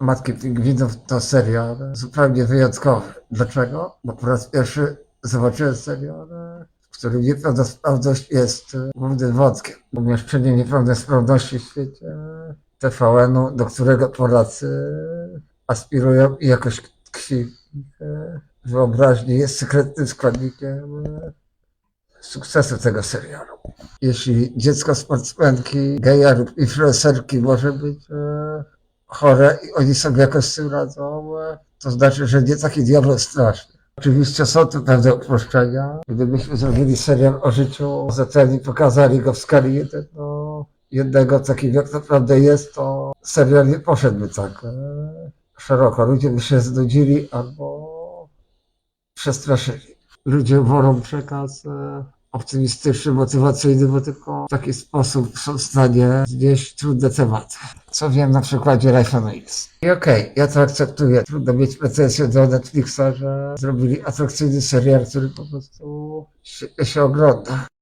Matki Pingwinów to serial zupełnie wyjątkowy. Dlaczego? Bo po raz pierwszy zobaczyłem serial, w którym niepełnosprawność jest e, głównym wątkiem. Umieszczenie niepełnosprawności w świecie TVN-u, do którego Polacy aspirują i jakoś tkwi e, wyobraźni, jest sekretnym składnikiem e, sukcesu tego serialu. Jeśli dziecko sportsmenki, geja lub influencerki może być e, chore i oni sobie jakoś z tym radzą, e, to znaczy, że nie taki diabeł straszny. Oczywiście są tu pewne uproszczenia. Gdybyśmy zrobili serial o życiu ZN i pokazali go w skali jeden do jednego, takim jak naprawdę jest, to serial nie poszedłby tak e, szeroko. Ludzie by się znudzili albo przestraszyli. Ludzie wolą przekaz e, optymistyczny, motywacyjny, bo tylko w taki sposób są w stanie znieść trudne tematy. Co wiem na przykładzie Life X. I okej, ja to akceptuję. Trudno mieć pretensje do Netflixa, że zrobili atrakcyjny serial, który po prostu świetnie się ogląda.